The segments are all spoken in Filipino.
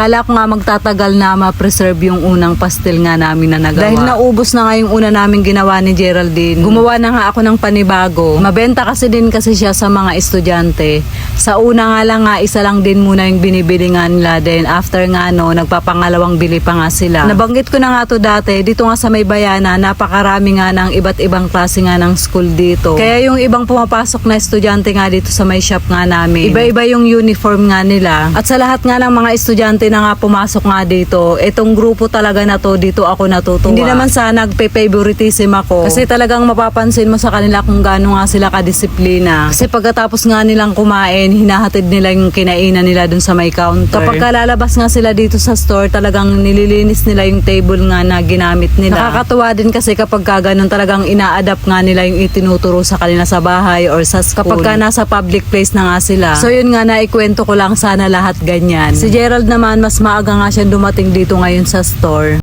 Akala ko nga magtatagal na ma-preserve yung unang pastel nga namin na nagawa. Dahil naubos na nga yung una namin ginawa ni Geraldine, gumawa na nga ako ng panibago. Mabenta kasi din kasi siya sa mga estudyante. Sa una nga lang nga, isa lang din muna yung binibili nga nila. Then after nga no, nagpapangalawang bili pa nga sila. Nabanggit ko na nga to dati, dito nga sa may bayana, napakarami nga ng iba't ibang klase nga ng school dito. Kaya yung ibang pumapasok na estudyante nga dito sa may shop nga namin, iba-iba yung uniform nga nila. At sa lahat nga ng mga estudyante na nga pumasok nga dito, itong grupo talaga na to, dito ako natutuwa. Hindi naman sa nagpe-favoritism ako. Kasi talagang mapapansin mo sa kanila kung gaano nga sila kadisiplina. Kasi pagkatapos nga nilang kumain, hinahatid nila yung kinainan nila dun sa may counter. Kapag kalalabas nga sila dito sa store, talagang nililinis nila yung table nga na ginamit nila. Nakakatuwa din kasi kapag ka ganun talagang ina-adapt nga nila yung itinuturo sa kanila sa bahay or sa school. Kapag ka nasa public place na nga sila. So yun nga, naikwento ko lang sana lahat ganyan. Si Gerald naman, mas maaga nga siya dumating dito ngayon sa store.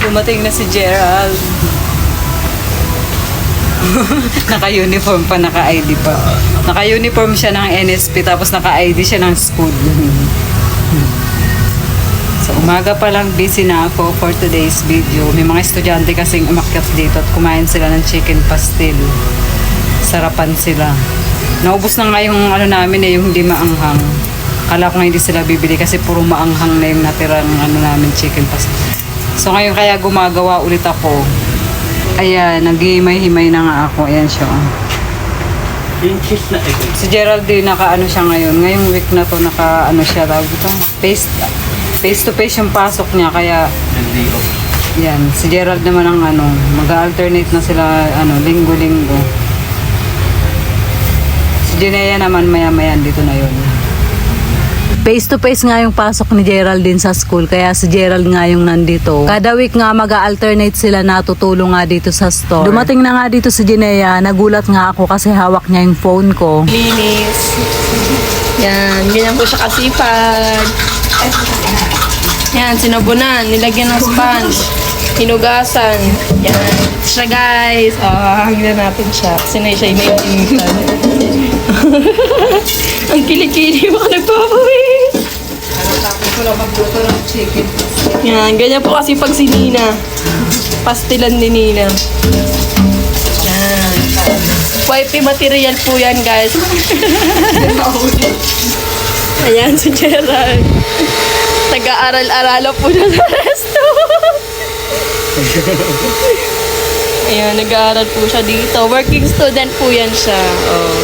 Dumating na si Gerald. naka-uniform pa, naka-ID pa. Naka-uniform siya ng NSP tapos naka-ID siya ng school. So umaga pa lang busy na ako for today's video. May mga estudyante kasing umakyat dito at kumain sila ng chicken pastel. Sarapan sila. Naubos na nga yung ano namin eh, yung hindi maanghang. Kala ko nga hindi sila bibili kasi puro maanghang na yung natirang ano namin chicken pastel. So ngayon kaya gumagawa ulit ako. Ayan, naghihimay-himay na nga ako. Ayan siya. oh. Yung cheese na ito. Si Geraldine, naka-ano siya ngayon. Ngayong week na to, naka-ano siya tawag ito. Face, face to face yung pasok niya. Kaya, ko. yan. Si Gerald naman ang ano, mag-alternate na sila, ano, linggo-linggo. Si Jinea naman maya-maya dito na yun. Face to face nga yung pasok ni Geraldine sa school kaya si Gerald nga yung nandito. Kada week nga mag-alternate sila na tutulong nga dito sa store. Dumating na nga dito si Jinea, nagulat nga ako kasi hawak niya yung phone ko. linis. Yan, ganyan po siya kasipag. Yan, sinabunan, nilagyan ng sponge, hinugasan. Yan, siya guys. Oh, hanggan natin siya. Sinay siya inainitan. Ang kilikili mo nagpapawis. Wala magluto ng chicken. Yan, ganyan po kasi pag si Nina. Pastilan ni Nina. Yan. Wifey material po yan, guys. Ayan, si Gerald. Nag-aaral-arala po na sa resto. Ayan, nag-aaral po siya dito. Working student po yan siya. Oh.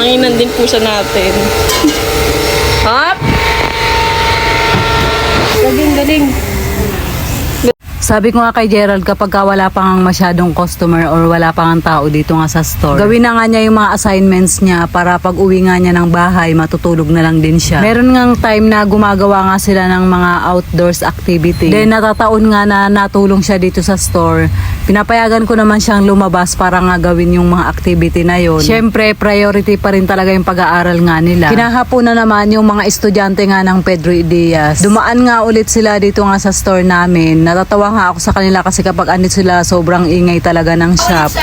Nanginan din po siya natin. Hop! Galing. Sabi ko nga kay Gerald kapag ka wala pa nga masyadong customer or wala pa nga tao dito nga sa store, gawin na nga niya yung mga assignments niya para pag uwi nga niya ng bahay, matutulog na lang din siya. Meron nga time na gumagawa nga sila ng mga outdoors activity. Then natataon nga na natulong siya dito sa store. Pinapayagan ko naman siyang lumabas para nga gawin yung mga activity na yon. Siyempre, priority pa rin talaga yung pag-aaral nga nila. Kinahapon na naman yung mga estudyante nga ng Pedro Diaz. Dumaan nga ulit sila dito nga sa store namin. Natatawa nga ako sa kanila kasi kapag andit sila, sobrang ingay talaga ng shop.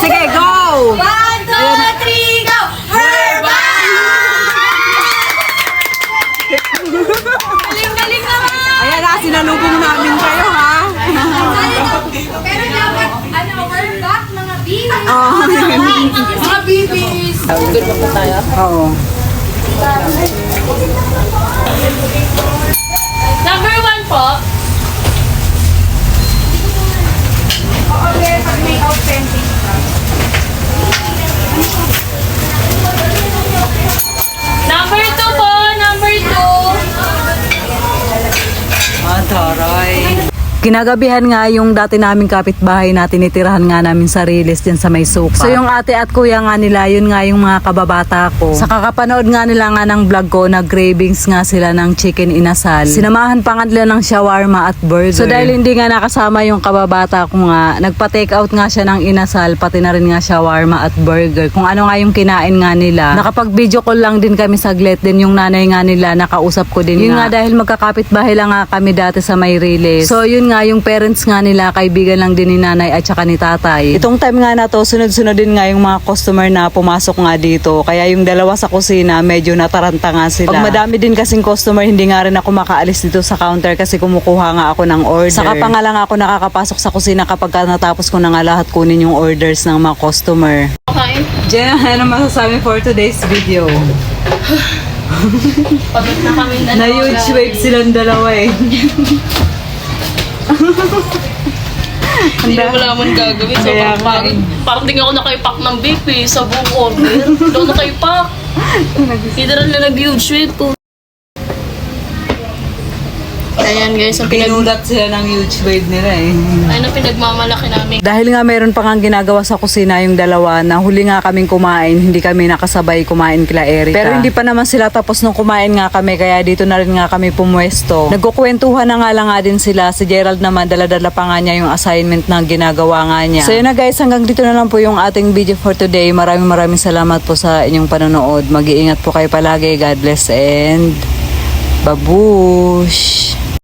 Sige, go! One, two, three, go! Galing-galing naman! Ayan na, sinalubong namin kayo ha. Pero dapat, ano, we're back, mga bibis! mga bibis! Good po tayo? Oo. Number one po. Pag may authentic. Number two po. Number two. Ah, taray. Kinagabihan nga yung dati naming kapitbahay na tinitirahan nga namin sa Riles dyan sa may suka. So yung ate at kuya nga nila, yun nga yung mga kababata ko. Sa kakapanood nga nila nga ng vlog ko, na cravings nga sila ng chicken inasal. Sinamahan pa nga nila ng shawarma at burger. So dahil hindi nga nakasama yung kababata ko nga, nagpa-take out nga siya ng inasal, pati na rin nga shawarma at burger. Kung ano nga yung kinain nga nila. Nakapag video call lang din kami saglit, din yung nanay nga nila, nakausap ko din Yun nga. dahil magkakapit bahay lang nga kami dati sa may Riles. So yun nga yung parents nga nila, kaibigan lang din ni nanay at saka ni tatay. Itong time nga na to, sunod-sunod din nga yung mga customer na pumasok nga dito. Kaya yung dalawa sa kusina, medyo nataranta nga sila. Pag madami din kasing customer, hindi nga rin ako makaalis dito sa counter kasi kumukuha nga ako ng order. Saka pa nga lang ako nakakapasok sa kusina kapag ka natapos ko na nga lahat kunin yung orders ng mga customer. Okay. Jen, ano masasabi for today's video? Pagod na kami na Na huge wave silang dalawa eh. Hindi na wala man gagawin. So, Kaya nga parang, parang di nga ako nakaipak ng vape eh, sa buong order. Hindi ako nakaipak. Hindi na nag-huge wave po. Ayan guys, ang pinag... Pinulat sila ng huge wave nila eh. Ayun ang pinagmamalaki namin. Dahil nga meron pa nga ginagawa sa kusina yung dalawa na huli nga kaming kumain, hindi kami nakasabay kumain kila Erica. Pero hindi pa naman sila tapos nung kumain nga kami, kaya dito na rin nga kami pumwesto. Nagkukwentuhan na nga lang nga din sila. Si Gerald naman, daladala pa nga niya yung assignment na ginagawa nga niya. So yun na guys, hanggang dito na lang po yung ating video for today. Maraming maraming salamat po sa inyong panonood. Mag-iingat po kayo palagi. God bless and babush!